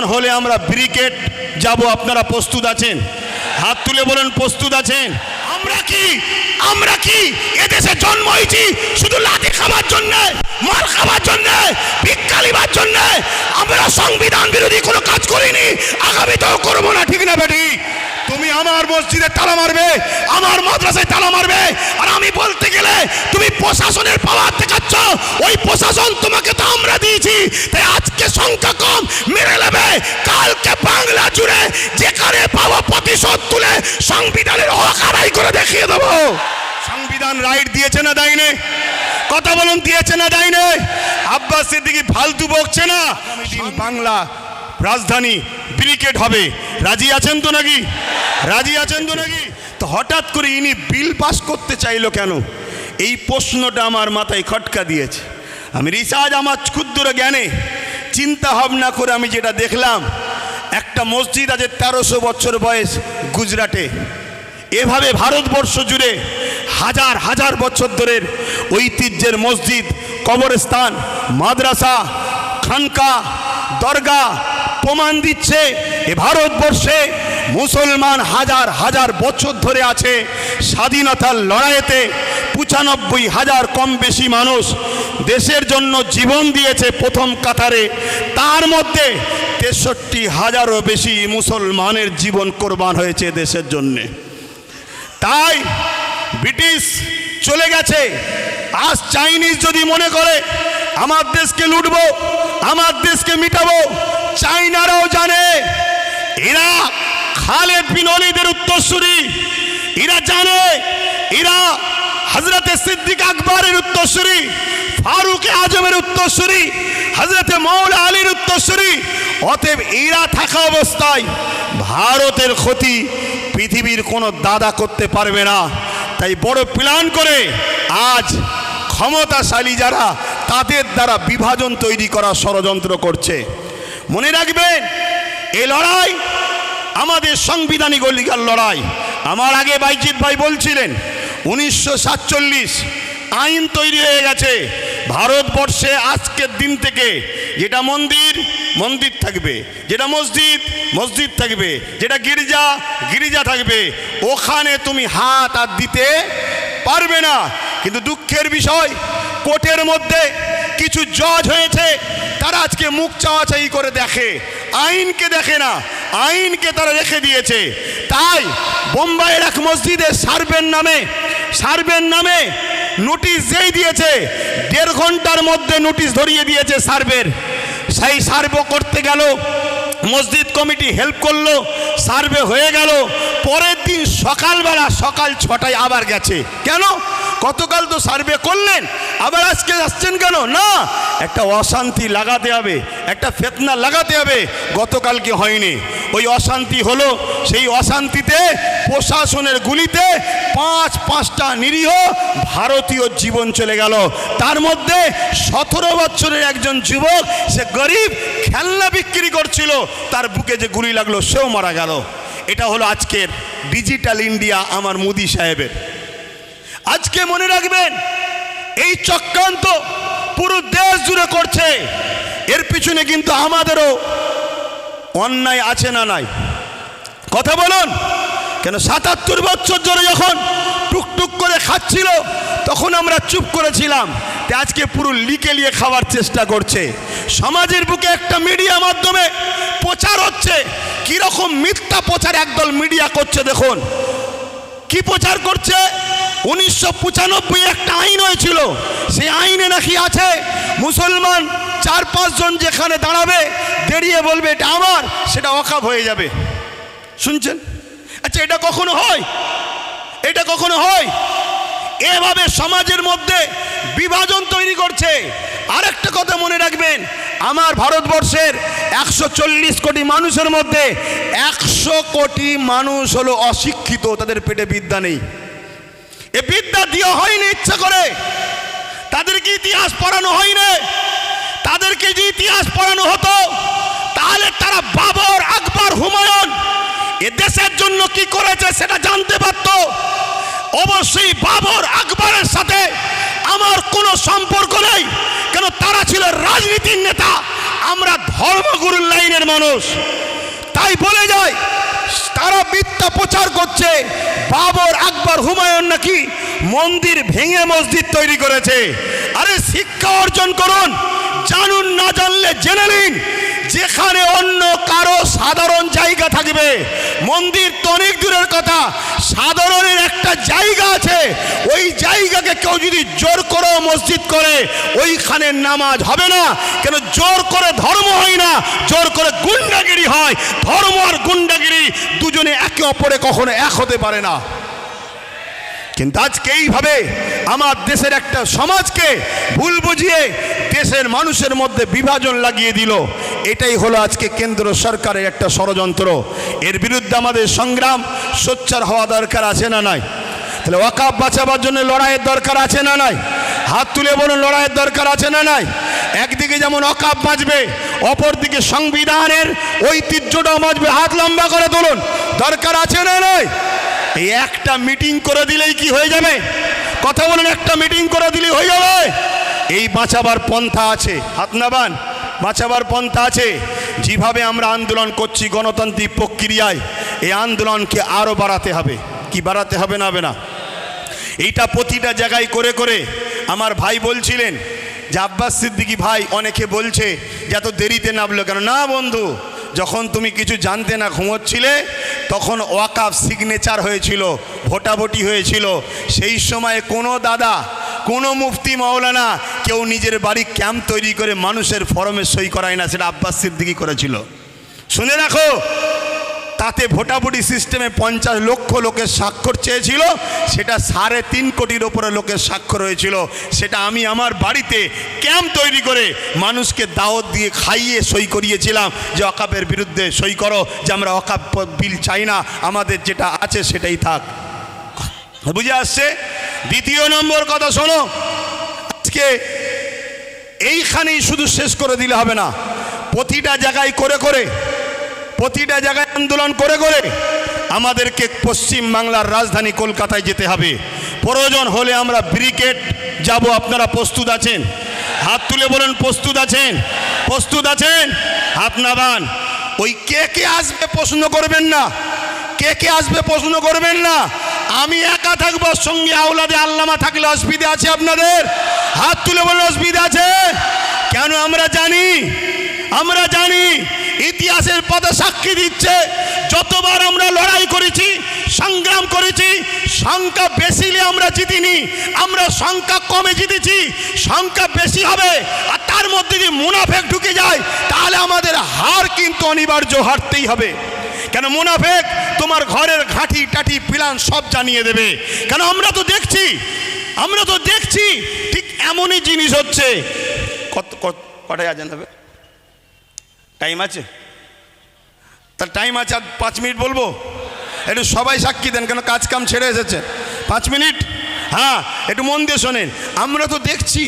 প্রয়োজন হলে আমরা ব্রিকেট যাব। আপনারা প্রস্তুত আছেন? হাত তুলে বলেন, প্রস্তুত আছেন? আমরা কি? আমরা কি? এদেশে জন্ম হয়েছি শুধু লাঠি খাবার জন্য মার খাবার জন্য, ভিক্ষা লিবার জন্য। আমরা সংবিধান বিরোধী কোনো কাজ করিনি, আগামীতেও করব না, ঠিক না বেটি? তুমি আমার মসজিদে তালা মারবে, আমার মাদ্রাসায় তালা মারবে, আর আমি তুমি প্রশাসনের পাওয়ার দেখাচ্ছ। ওই প্রশাসন তোমাকে তো আমরা দিয়েছি। তাই আজকে সংখ্যা কম মেরে নেবে। কালকে বাংলা জুড়ে যেখানে পাবো প্রতিশোধ তুলে সংবিধানের হক আদায় করে দেখিয়ে দেবো। সংবিধান রাইট দিয়েছে না দেয়নি? কথা বলুন দিয়েছে না দেয়নি? আব্বাস সিদ্দিকি ফালতু বকছে না? বাংলা রাজধানী ব্রিকেট হবে। রাজি আছেন তো নাকি? রাজি আছেন তো নাকি? তো হঠাৎ করে ইনি বিল পাস করতে চাইলো কেন? এই প্রশ্নটা আমার মাথায় খটকা দিয়েছে। আমি রিসার্চ আমার ক্ষুদ্র জ্ঞানে চিন্তা ভাবনা করে আমি যেটা দেখলাম, একটা মসজিদ আছে তেরোশো বছর বয়স গুজরাটে। এভাবে ভারতবর্ষ জুড়ে হাজার হাজার বছর ধরের ঐতিহ্যের মসজিদ, কবরস্থান, মাদ্রাসা, খানকা, দরগা প্রমাণ দিচ্ছে এ ভারতবর্ষে মুসলমান হাজার হাজার বছর ধরে আছে স্বাধীনতার লড়াইতে। পঁচানব্বই হাজার কম বেশি মানুষ দেশের জন্য জীবন দিয়েছে প্রথম কাতারে। তার মধ্যে তেষট্টি হাজারও বেশি মুসলমানের জীবন কোরবান হয়েছে দেশের জন্যে। তাই ব্রিটিশ চলে গেছে। আজ চাইনিজ যদি মনে করে, আমার দেশকে লুটব, আমার দেশকে মিটাবো, চাইনারাও জানে, এরা খালেদ বিন অলিদের উত্তরসূরি। এরা জানে, এরা হজরতে সিদ্দিক আকবরের উত্তরসূরি, ফারুক আজমের উত্তরসূরি হজরতে মৌল আলীর উত্তরসূরি। অতএব এরা থাকা অবস্থায় ভারতের ক্ষতি পৃথিবীর কোনো দাদা করতে পারবে না। তাই বড় প্ল্যান করে আজ ক্ষমতাশালী যারা, তাদের দ্বারা বিভাজন তৈরি করা ষড়যন্ত্র করছে। মনে রাখবেন, এ লড়াই আমাদের সাংবিধানিক অধিকার লড়াই। আমার আগে বাইজিৎ ভাই বলছিলেন, উনিশশো সাতচল্লিশ আইন তৈরি হয়ে গেছে। ভারতবর্ষে আজকের দিন থেকে যেটা মন্দির মন্দির থাকবে। যেটা মসজিদ মসজিদ থাকবে। যেটা গির্জা গির্জা থাকবে। ওখানে তুমি হাত আর দিতে পারবে না। কিন্তু দুঃখের বিষয়, কোর্টের মধ্যে কিছু জজ হয়েছে, তারা আজকে মুখ চাওয়াচাই করে দেখে। আইনকে দেখে না। আইনকে তারা রেখে দিয়েছে। তাই বোম্বাইয়ের এক মসজিদে সার্ভের নামে সার্ভের নামে নোটিশ যেই দিয়েছে, দেড় ঘণ্টার মধ্যে নোটিশ ধরিয়ে দিয়েছে সার্ভের। সেই সার্ভে করতে গেল, মসজিদ কমিটি হেল্প করল, সার্ভে হয়ে গেল। পরের দিন সকালবেলা, সকাল ছটায় আবার গেছে। কেন? গতকাল তো সার্ভে করলেন, আবার আজকে আসছেন কেন? না, একটা অশান্তি লাগাতে হবে, একটা ফেতনা লাগাতে হবে, গতকালকে হয়নি। ওই অশান্তি হলো, সেই অশান্তিতে প্রশাসনের গুলিতে পাঁচ, পাঁচটা নিরীহ ভারতীয় জীবন চলে গেল। তার মধ্যে সতেরো বছরের একজন যুবক, সে গরিব, খেলনা বিক্রি করছিল, তার বুকে যে গুলি লাগল, সেও মারা গেল। এটা হলো আজকের ডিজিটাল ইন্ডিয়া আমার মোদি সাহেবের। আজকে মনে রাখবেন, এই চক্রান্ত পুরো দেশ জুড়ে করছে। এর পিছনে কিন্তু আমাদেরও অন্যায় আছে না নাই। কথা বলুন, কেন সাতাত্তর বছর ধরে যখন টুকটুক করে খাচ্ছিল, তখন আমরা চুপ করেছিলাম। তে আজকে পুরো লিকে লিয়ে খাওয়ার চেষ্টা করছে। সমাজের বুকে একটা মিডিয়া মাধ্যমে প্রচার হচ্ছে। কীরকম মিথ্যা প্রচার একদল মিডিয়া করছে দেখুন। কি প্রচার করছে? উনিশশো পঁচানব্বই একটা আইন হয়েছিল। সেই আইনে নাকি আছে, মুসলমান চার পাঁচজন যেখানে দাঁড়াবে, দাঁড়িয়ে বলবে, এটা আমার, সেটা অকাপ হয়ে যাবে। শুনছেন? আচ্ছা এটা কখনো হয়? এটা কখনো হয়? এভাবে সমাজের মধ্যে বিভাজন তৈরি করছে। আরেকটা কথা মনে রাখবেন, আমার ভারতবর্ষের একশো চল্লিশ কোটি মানুষের মধ্যে একশো কোটি মানুষ হলো অশিক্ষিত, তাদের পেটে বিদ্যা নেই। এ বিদ্যা দেওয়া হয়নি ইচ্ছা করে। তাদেরকে ইতিহাস পড়ানো হয়নি। তাদেরকে যে ইতিহাস পড়ানো হতো, তাহলে তারা বাবর, আকবর, হুমায়ুন এ দেশের জন্য কি করেছে সেটা জানতে পারত। অবশ্যই বাবর, আকবরের সাথে আমার কোনো সম্পর্ক নেই। কেন তারা ছিল রাজনীতির নেতা। আমরা ধর্মগুরুর লাইনের মানুষ। তাই বলে যায় তারা মিথ্যা প্রচার করছে। বাবর আকবর হুমায়ুন নাকি মন্দির ভেঙে মসজিদ তৈরি করেছে। আরে শিক্ষা অর্জন করুন। জানুন, না জানলে জেনে নিন, যেখানে অন্য কারও সাধারণ জায়গা থাকবে। মন্দির তো অনেক দূরের কথা, সাধারণের একটা জায়গা আছে, ওই জায়গাকে কেউ যদি জোর করে মসজিদ করে, ওইখানে নামাজ হবে না। কেন জোর করে ধর্ম হয় না, জোর করে গুন্ডাগিরি হয়। ধর্ম আর গুন্ডাগিরি দুজনে একে অপরে কখনো এক হতে পারে না। কিন্তু আজকে এইভাবে আমার দেশের একটা সমাজকে ভুল বুঝিয়ে দেশের মানুষের মধ্যে বিভাজন লাগিয়ে দিল। এটাই হলো আজকে কেন্দ্র সরকারের একটা ষড়যন্ত্র। এর বিরুদ্ধে আমাদের সংগ্রাম, সোচ্চার হওয়া দরকার আছে না নাই? তাহলে ওয়াকাপ বাঁচাবার জন্য লড়াইয়ের দরকার আছে না নাই? হাত তুলে বলুন, লড়াইয়ের দরকার আছে না নাই? একদিকে যেমন অকাপ বাঁচবে, অপরদিকে সংবিধানের ঐতিহ্যটাও বাঁচবে। হাত লম্বা করে তুলুন, দরকার আছে না নাই? এই একটা মিটিং করে দিলেই কি হয়ে যাবে? কথা বলুন, একটা মিটিং করে দিলেই হয়ে যাবে? এই বাঁচাবার পন্থা আছে। হাত নাবান। বাঁচাবার পন্থা আছে। যেভাবে আমরা আন্দোলন করছি গণতান্ত্রিক প্রক্রিয়ায়, এই আন্দোলনকে আরও বাড়াতে হবে। কি বাড়াতে হবে না হবে না? এইটা প্রতিটা জায়গায় করে করে আমার ভাই বলছিলেন, যে আব্বাস সিদ্দিকি ভাই অনেকে বলছে যে এত দেরিতে নামলো কেন? না বন্ধু, যখন তুমি কিছু জানতে না ঘুমোচ্ছিলে, তখন ওয়াকাফ সিগনেচার হয়েছিল, ভোটাভুটি হয়েছিল। সেই সময় কোনো দাদা কোনো মুফতি মাওলানা কেউ নিজের বাড়ি ক্যাম্প তৈরি করে মানুষের ফরমে সই করায় না, সেটা আব্বাস সিদ্দিকি করেছিল। শুনে রাখো, তাতে ভোটাভুটি সিস্টেমে পঞ্চাশ লক্ষ লোকের স্বাক্ষর চেয়েছিল, সেটা সাড়ে তিন কোটির ওপরে লোকের স্বাক্ষর হয়েছিল। সেটা আমি আমার বাড়িতে ক্যাম্প তৈরি করে মানুষকে দাওয়াত দিয়ে খাইয়ে সই করিয়েছিলাম যে অকাপের বিরুদ্ধে সই করো, যে আমরা অকাপ বিল চাই না, আমাদের যেটা আছে সেটাই থাক। বুঝে আসছে? দ্বিতীয় নম্বর কথা শোনো। আজকে এইখানেই শুধু শেষ করে দিলে হবে না। প্রতিটা জায়গায় করে করে, প্রতিটা জায়গায় আন্দোলন করে করে আমাদেরকে পশ্চিম বাংলার রাজধানী কলকাতায় যেতে হবে। প্রয়োজন হলে আমরা ব্রিগেড যাব। আপনারা প্রস্তুত আছেন? হাত তুলে বলেন, প্রস্তুত আছেন? প্রস্তুত আছেন? হাত নাবান। ওই কে কে আসবে প্রশ্ন করবেন না? কে কে আসবে প্রশ্ন করবেন না? আমি একা থাকব সঙ্গে আওলাদে আল্লামা থাকলে অসুবিধা আছে আপনাদের? হাত তুলে বলেন, অসুবিধা আছে? কেন আমরা জানি? আমরা জানি, ইতিহাসের পথে সাক্ষী দিচ্ছে, যতবার আমরা লড়াই করেছি, সংগ্রাম করেছি, সংখ্যা বেশি আমরা জিতিনি, আমরা সংখ্যা কমে জিতেছি, সংখ্যা বেশি হবে, আর তার মধ্যে যদি মুনাফেক ঢুকে যায়, তাহলে আমাদের হার কিন্তু অনিবার্য হারতেই হবে। কেন মুনাফেক? তোমার ঘরের ঘাঁটি, টাটি, পিলান সব জানিয়ে দেবে। কেন আমরা তো দেখছি, আমরা তো দেখছি, ঠিক এমনই জিনিস হচ্ছে। কত কটায় আজান হবে? টাইম আছে? তার টাইম আছে, আর পাঁচ মিনিট বলব? একটু সবাই সাক্ষী দেন, কেন কাজ কাম ছেড়ে এসেছে? পাঁচ মিনিট? হ্যাঁ একটু মন দিয়ে শোনেন। আমরা তো দেখছি,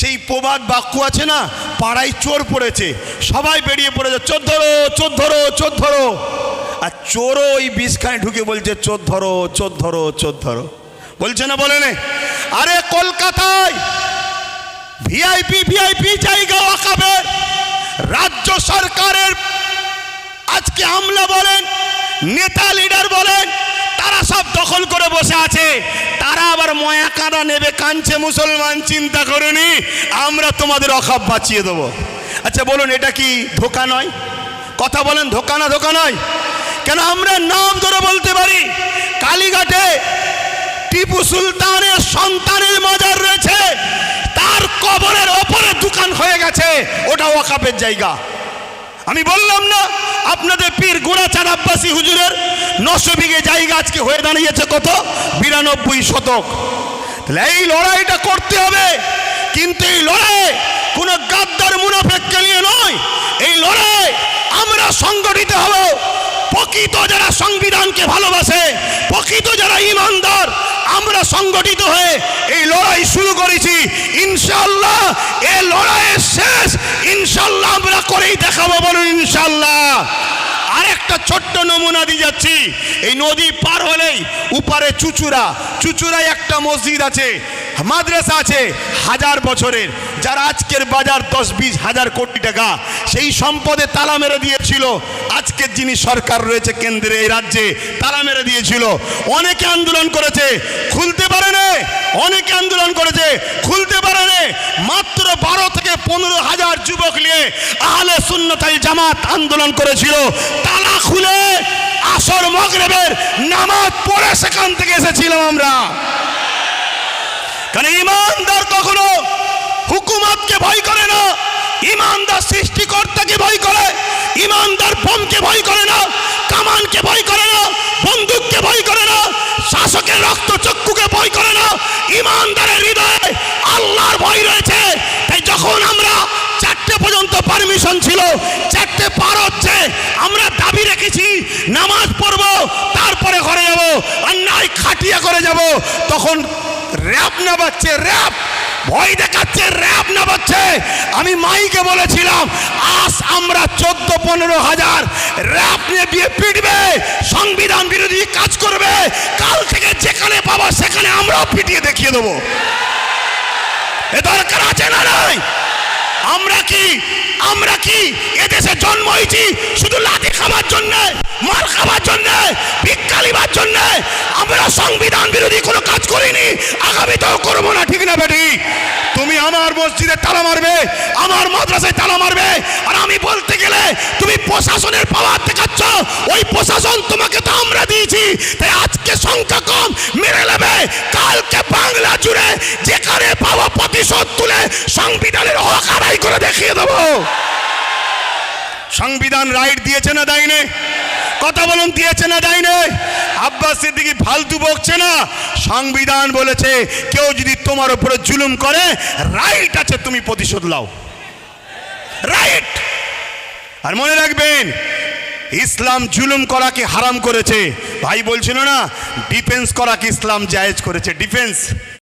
সেই প্রবাদ বাক্য আছে না? পাড়ায় চোর পড়েছে, সবাই বেরিয়ে পড়েছে, চোর ধরো চোর ধরো চোর ধরো। আর চোরও ওই বিষখানে ঢুকে বলছে, চোর ধরো চোর ধরো চোর ধরো। বলছে না বলে আরে কলকাতায় জায়গা রাজ্য সরকারের আজকে আমলা বলেন, নেতা লিডার বলেন, তারা সব দখল করে বসে আছে। তারা আবার ময়া কাঁদা নেবে কাঞ্চে মুসলমান, চিন্তা করুনি আমরা তোমাদের অখাপ বাঁচিয়ে দেবো। আচ্ছা বলুন, এটা কি ধোকা নয়? কথা বলেন, ধোকা না ধোকা নয়? কেন আমরা নাম ধরে বলতে পারি? কালীঘাটে টিপু সুলতানের সন্তানের মাজার রয়েছে। তার কবরের ওপরে দোকান হয়ে গেছে। ওটা ওয়াকাপের জায়গা। আমি বললাম না, আপনাদের পীর গোড়াচার আব্বাসী হুজুরের নশো বিঘে জায়গা আজকে হয়ে দাঁড়িয়েছে কত? বিরানব্বই শতক। তাহলে এই লড়াইটা করতে হবে। কিন্তু এই লড়াই কোনো গাদ্দার মুনাফেককে নিয়ে নয়। এই লড়াই আমরা সংগঠিত হব। প্রকৃত যারা সংবিধানকে ভালোবাসে, প্রকৃত যারা ইমানদার, আমরা সংগঠিত হয়ে এই লড়াই শুরু করেছি। ইনশাল্লাহ এ লড়াইয়ের শেষ। ইনশাল্লাহ আমরা করেই দেখাবো বলুন ইনশাল্লাহ আরেকটা ছোট্ট নমুনা দিয়ে যাচ্ছি। এই নদী পার হলেই উপারে চুচুড়া। চুচুড়ায় একটা মসজিদ আছে। মাদ্রাসা আছে হাজার বছরের, যার আজকের বাজার দশ বিশ হাজার কোটি টাকা, সেই সম্পদে তালা মেরে দিয়েছিল। আজকের যিনি সরকার রয়েছে কেন্দ্রে, এই রাজ্যে তালা মেরে দিয়েছিল। অনেকে আন্দোলন করেছে, খুলতে পারে না। অনেকে আন্দোলন করেছে, খুলতে পারে না। মাত্র বারো থেকে পনেরো হাজার যুবক নিয়ে আহলে সুন্নতাই জামাত আন্দোলন করেছিল। তালা খুলে আসর মগরেবের নামাজ পড়ে সেখান থেকে এসেছিলাম আমরা। কারণ ইমানদার কখনো হুকুমতকে ভয় করে না, ইমানদার সৃষ্টিকর্তাকে ভয় করে, ইমানদার বোমকে ভয় করে না, কামানকে ভয় করে না, বন্দুককে ভয় করে না, শাসকের রক্ত চক্ষুকে ভয় করে না, ইমানদারের হৃদয়ে আল্লাহর ভয় রয়েছে। তাই যখন আমরা পারমিশন ছিল, চারটে পার হচ্ছে, আমরা দাবি রেখেছি, নামাজ পড়ব, তারপরে ঘরে যাব আর নাই খাটিয়া করে যাব, তখন র্যাপ না বাচ্চে র্যাপ ভয় দেখাচ্ছে র্যাপ না বাচ্চে আমি মাইকে বলেছিলাম, আজ আমরা চোদ্দ, পনেরো হাজার র্যাপ নিয়ে বিয়ে পিটবে, সংবিধান বিরোধী কাজ করবে, কাল থেকে যেখানে পাবা, সেখানে আমরাও পিটিয়ে দেখিয়ে দেবো। এ দরকার আছে না নাই? আমরা কি আমরা কি এদেশে জন্ম হয়েছি? শুধু লাঠি খাবার জন্য, মাল খাবার জন্য, ভিক্ষা লিবার জন্য আমরা সংবিধান বিরোধী কোনো কাজ করিনি? আগামীতেও করব না, ঠিক না, বেটি? আমার মসজিদে তালা মারবে, আমার মাদ্রাসায় তালা মারবে। আর আমি বলতে গেলে, তুমি প্রশাসনের পাওয়ার দেখাচ্ছ ওই প্রশাসন তোমাকে তো আমরা দিয়েছি। তাই আজকে সংখ্যা কম, মেরে নেবে। কালকে বাংলা জুড়ে যেখানে পাওয়া প্রতিশোধ তুলে সংবিধানের হক আদায় করে দেখিয়ে দেবো। সংবিধান রাইট দিয়েছে না দেয়নি? কথা বলুন, দিয়েছে না দেয়নি আব্বাস সিদ্দিকি ফালতু বকছে না। সংবিধান বলেছে, কেউ যদি তোমার উপরে জুলুম করে রাইট আছে, তুমি প্রতিশোধ লাও রাইট আর মনে রাখবেন, ইসলাম জুলুম করাকে হারাম করেছে। ভাই বলছিল না ডিফেন্স করাকে ইসলাম জায়েজ করেছে। ডিফেন্স